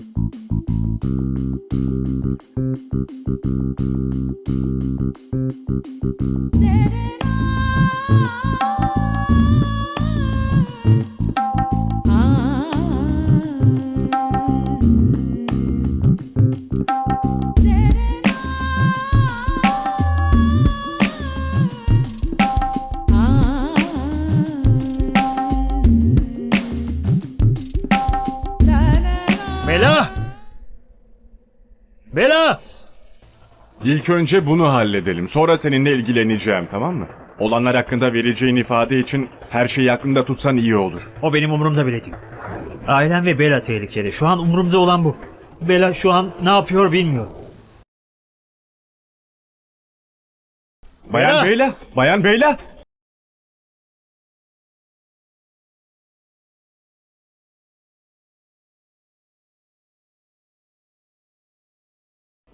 Thank you. Bela! Bela! İlk önce bunu halledelim. Sonra seninle ilgileneceğim tamam mı? Olanlar hakkında vereceğin ifade için her şeyi aklında tutsan iyi olur. O benim umurumda bile değil. Ailem ve Bela tehlikeli. Şu an umurumda olan bu. Bela şu an ne yapıyor bilmiyorum. Bayan Bela! Bayan Beyla!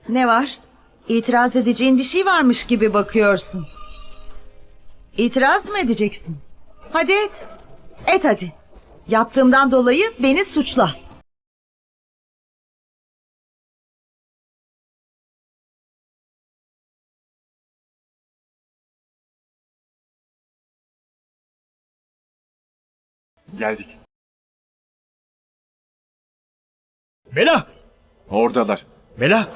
Ne var? İtiraz edeceğin bir şey varmış gibi bakıyorsun. İtiraz mı edeceksin? Hadi et. Et hadi. Yaptığımdan dolayı beni suçla. Geldik. Bela! Oradalar. Bela!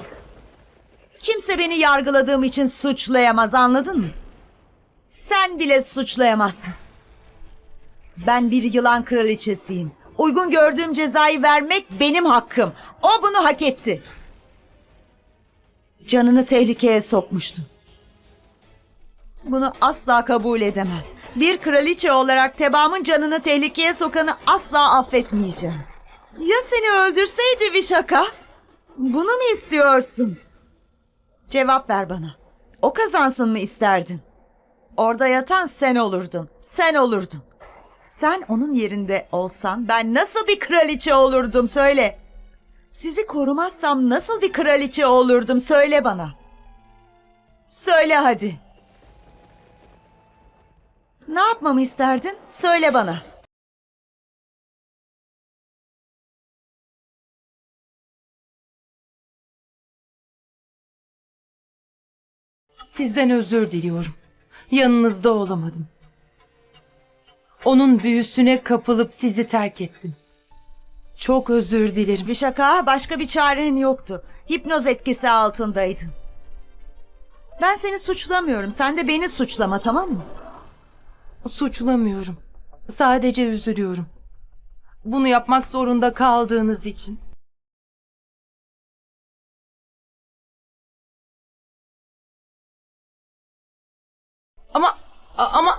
Kimse beni yargıladığım için suçlayamaz anladın mı? Sen bile suçlayamazsın. Ben bir yılan kraliçesiyim. Uygun gördüğüm cezayı vermek benim hakkım. O bunu hak etti. Canını tehlikeye sokmuştu. Bunu asla kabul edemem. Bir kraliçe olarak Tebam'ın canını tehlikeye sokanı asla affetmeyeceğim. Ya seni öldürseydi bir şaka? Bunu mu istiyorsun? Cevap ver bana. O kazansın mı isterdin? Orada yatan sen olurdun. Sen olurdun. Sen onun yerinde olsan ben nasıl bir kraliçe olurdum söyle. Sizi korumazsam nasıl bir kraliçe olurdum söyle bana. Söyle hadi. Ne yapmamı isterdin? Söyle bana. Sizden özür diliyorum. Yanınızda olamadım. Onun büyüsüne kapılıp sizi terk ettim. Çok özür dilerim. Bir şaka başka bir çaren yoktu. Hipnoz etkisi altındaydın. Ben seni suçlamıyorum. Sen de beni suçlama tamam mı? Suçlamıyorum. Sadece üzülüyorum. Bunu yapmak zorunda kaldığınız için. Ama ama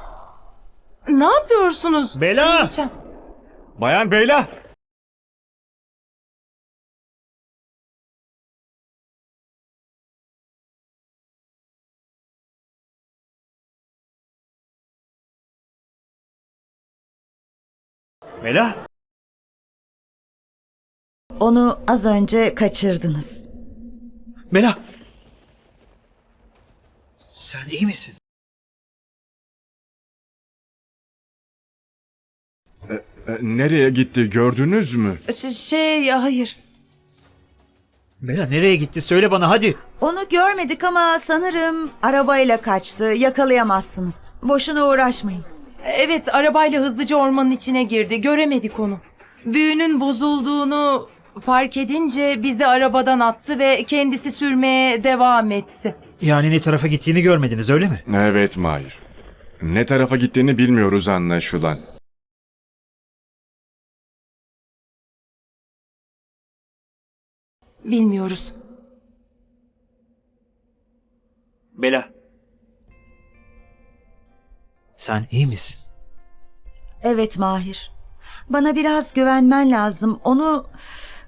ne yapıyorsunuz? Bela! Bayan Beyla! Bela! Onu az önce kaçırdınız. Bela! Sen iyi misin? Nereye gitti gördünüz mü? Ş- şey hayır. Bela nereye gitti? Söyle bana hadi. Onu görmedik ama sanırım arabayla kaçtı. Yakalayamazsınız. Boşuna uğraşmayın. Evet, arabayla hızlıca ormanın içine girdi. Göremedik onu. Büyünün bozulduğunu fark edince bizi arabadan attı ve kendisi sürmeye devam etti. Yani ne tarafa gittiğini görmediniz öyle mi? Evet Mahir. Ne tarafa gittiğini bilmiyoruz anlaşılan. Bilmiyoruz. Bela. Sen iyi misin? Evet Mahir. Bana biraz güvenmen lazım. Onu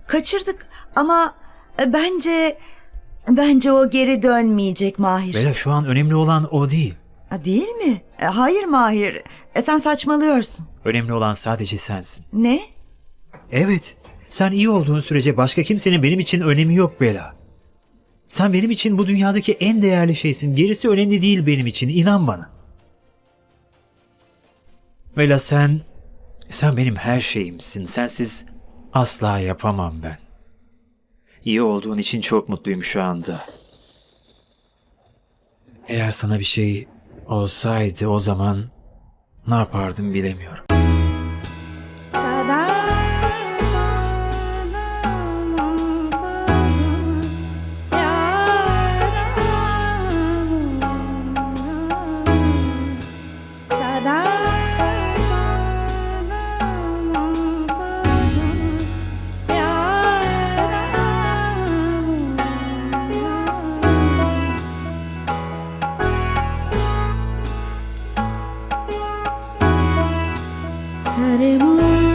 kaçırdık ama e, bence bence o geri dönmeyecek Mahir. Bela şu an önemli olan o değil. Ha, Değil mi? E, Hayır Mahir. E, sen saçmalıyorsun. Önemli olan sadece sensin. Ne? Evet. Sen iyi olduğun sürece başka kimsenin benim için önemi yok Bela. Sen benim için bu dünyadaki en değerli şeysin. Gerisi önemli değil benim için. İnan bana. Bela sen... Sen benim her şeyimsin. Sensiz asla yapamam ben. İyi olduğun için çok mutluyum şu anda. Eğer sana bir şey olsaydı o zaman ne yapardım bilemiyorum. Saremo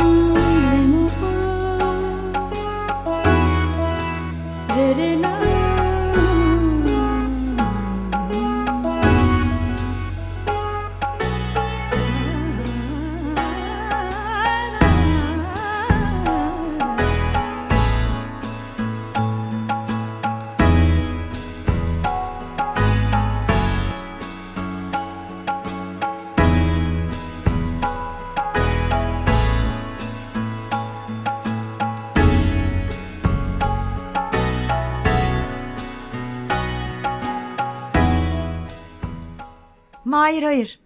Mahir hayır.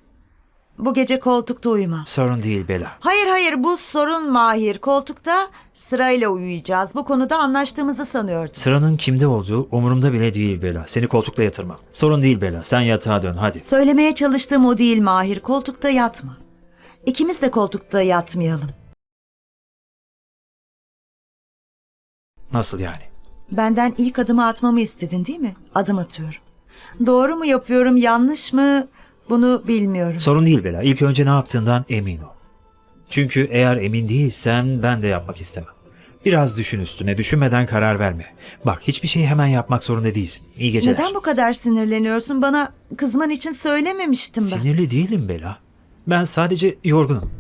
Bu gece koltukta uyuma. Sorun değil Bela. Hayır hayır bu sorun Mahir. Koltukta sırayla uyuyacağız. Bu konuda anlaştığımızı sanıyordum. Sıranın kimde olduğu umurumda bile değil Bela. Seni koltukta yatırmam. Sorun değil Bela. Sen yatağa dön hadi. Söylemeye çalıştığım o değil Mahir. Koltukta yatma. İkimiz de koltukta yatmayalım. Nasıl yani? Benden ilk adımı atmamı istedin değil mi? Adım atıyorum. Doğru mu yapıyorum, yanlış mı? Bunu bilmiyorum. Sorun değil Bela. İlk önce ne yaptığından emin ol. Çünkü eğer emin değilsen ben de yapmak istemem. Biraz düşün üstüne, düşünmeden karar verme. Bak hiçbir şeyi hemen yapmak zorunda değilsin. İyi geceler. Neden bu kadar sinirleniyorsun? Bana kızman için söylememiştim ben. Sinirli değilim Bela. Ben sadece yorgunum.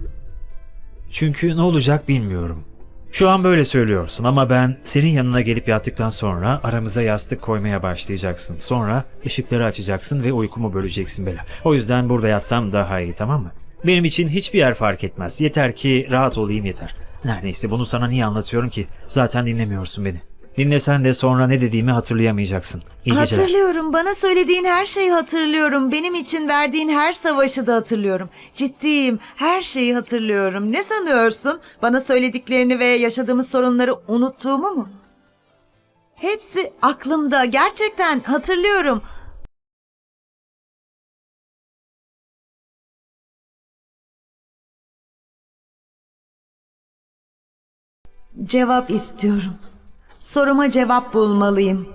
Çünkü ne olacak bilmiyorum. Şu an böyle söylüyorsun ama ben senin yanına gelip yattıktan sonra aramıza yastık koymaya başlayacaksın. Sonra ışıkları açacaksın ve uykumu böleceksin Bela. O yüzden burada yatsam daha iyi tamam mı? Benim için hiçbir yer fark etmez. Yeter ki rahat olayım yeter. Neredeyse bunu sana niye anlatıyorum ki? Zaten dinlemiyorsun beni. Dinlesen de sonra ne dediğimi hatırlayamayacaksın. İyi geceler. Hatırlıyorum. Bana söylediğin her şeyi hatırlıyorum. Benim için verdiğin her savaşı da hatırlıyorum. Ciddiyim. Her şeyi hatırlıyorum. Ne sanıyorsun? Bana söylediklerini ve yaşadığımız sorunları unuttuğumu mu? Hepsi aklımda. Gerçekten hatırlıyorum. Cevap istiyorum. Soruma cevap bulmalıyım.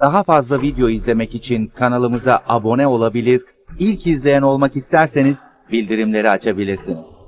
Daha fazla video izlemek için kanalımıza abone olabilir, ilk izleyen olmak isterseniz bildirimleri açabilirsiniz.